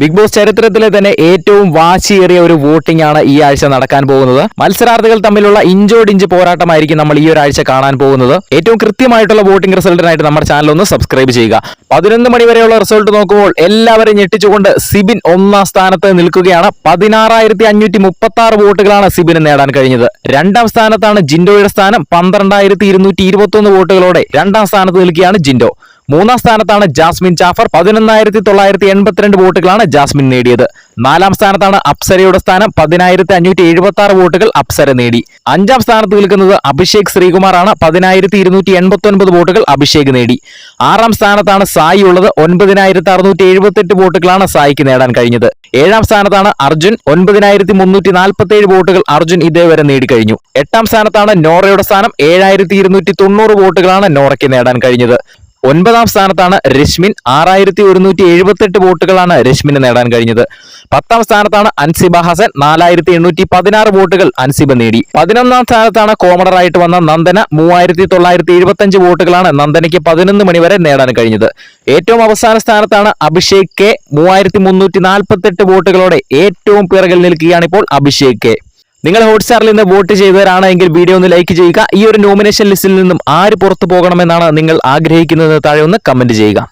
Big boss ചരിത്രത്തിലെ തന്നെ ഏറ്റവും വാശിയേറിയ ഒരു വോട്ടിംഗ് ആണ് ഈ ആഴ്ച നടക്കാൻ പോകുന്നത്. മത്സരാർത്ഥികൾ തമ്മിലുള്ള ഇഞ്ചോടിഞ്ച് പോരാട്ടമായിരിക്കും നമ്മൾ ഈ ഒരാഴ്ച കാണാൻ പോകുന്നത്. ഏറ്റവും കൃത്യമായിട്ടുള്ള വോട്ടിംഗ് റിസൾട്ടിനായിട്ട് നമ്മുടെ ചാനൽ ഒന്ന് സബ്സ്ക്രൈബ് ചെയ്യുക. പതിനൊന്ന് മണി വരെയുള്ള റിസൾട്ട് നോക്കുമ്പോൾ എല്ലാവരും ഞെട്ടിച്ചുകൊണ്ട് സിബിൻ ഒന്നാം സ്ഥാനത്ത് നിൽക്കുകയാണ്. പതിനാറായിരത്തി അഞ്ഞൂറ്റി മുപ്പത്തി ആറ് വോട്ടുകളാണ് സിബിന് നേടാൻ കഴിഞ്ഞത്. രണ്ടാം സ്ഥാനത്താണ് ജിൻഡോയുടെ സ്ഥാനം. പന്ത്രണ്ടായിരത്തി ഇരുന്നൂറ്റി ഇരുപത്തി ഒന്ന് വോട്ടുകളോടെ രണ്ടാം സ്ഥാനത്ത് നിൽക്കുകയാണ് ജിൻഡോ. മൂന്നാം സ്ഥാനത്താണ് ജാസ്മിൻ ജാഫർ. പതിനൊന്നായിരത്തി തൊള്ളായിരത്തി എൺപത്തിരണ്ട് വോട്ടുകളാണ് ജാസ്മിൻ നേടിയത്. നാലാം സ്ഥാനത്താണ് അപ്സരയുടെ സ്ഥാനം. പതിനായിരത്തി അഞ്ഞൂറ്റി എഴുപത്തി ആറ് വോട്ടുകൾ അപ്സര നേടി. അഞ്ചാം സ്ഥാനത്ത് നിൽക്കുന്നത് അഭിഷേക് ശ്രീകുമാറാണ്. പതിനായിരത്തി ഇരുന്നൂറ്റി എൺപത്തി ഒൻപത് വോട്ടുകൾ അഭിഷേക് നേടി. ആറാം സ്ഥാനത്താണ് സായി ഉള്ളത്. ഒൻപതിനായിരത്തി അറുന്നൂറ്റി എഴുപത്തെട്ട് വോട്ടുകളാണ് സായിക്ക് നേടാൻ കഴിഞ്ഞത്. ഏഴാം സ്ഥാനത്താണ് അർജുൻ. ഒൻപതിനായിരത്തി മുന്നൂറ്റി നാൽപ്പത്തി ഏഴ് വോട്ടുകൾ അർജുൻ ഇതേവരെ നേടിക്കഴിഞ്ഞു. എട്ടാം സ്ഥാനത്താണ് നോറയുടെ സ്ഥാനം. ഏഴായിരത്തി ഇരുന്നൂറ്റി തൊണ്ണൂറ് വോട്ടുകളാണ് നോറയ്ക്ക് നേടാൻ കഴിഞ്ഞത്. ഒൻപതാം സ്ഥാനത്താണ് രശ്മിൻ. ആറായിരത്തി ഒരുന്നൂറ്റി എഴുപത്തെട്ട് വോട്ടുകളാണ് രശ്മിന് നേടാൻ കഴിഞ്ഞത്. പത്താം സ്ഥാനത്താണ് അൻസിബ ഹസൻ. നാലായിരത്തി എണ്ണൂറ്റി പതിനാറ് വോട്ടുകൾ അൻസിബ നേടി. പതിനൊന്നാം സ്ഥാനത്താണ് കോമഡറായിട്ട് വന്ന നന്ദന. മൂവായിരത്തി തൊള്ളായിരത്തി എഴുപത്തഞ്ച് വോട്ടുകളാണ് നന്ദനയ്ക്ക് പതിനൊന്ന് മണിവരെ നേടാൻ കഴിഞ്ഞത്. ഏറ്റവും അവസാന സ്ഥാനത്താണ് അഭിഷേക് കെ. മൂവായിരത്തി മുന്നൂറ്റി നാൽപ്പത്തെട്ട് വോട്ടുകളോടെ ഏറ്റവും പിറകിൽ നിൽക്കുകയാണ് ഇപ്പോൾ അഭിഷേക് കെ. നിങ്ങൾ ഹോട്ട്സ്റ്റാറിൽ നിന്ന് വോട്ട് ചെയ്തവരാണ് എങ്കിൽ വീഡിയോ ഒന്ന് ലൈക്ക് ചെയ്യുക. ഈ ഒരു നോമിനേഷൻ ലിസ്റ്റിൽ നിന്നും ആര് പുറത്തു പോകണമെന്നാണ് നിങ്ങൾ ആഗ്രഹിക്കുന്നത് താഴെ ഒന്ന് കമന്റ് ചെയ്യുക.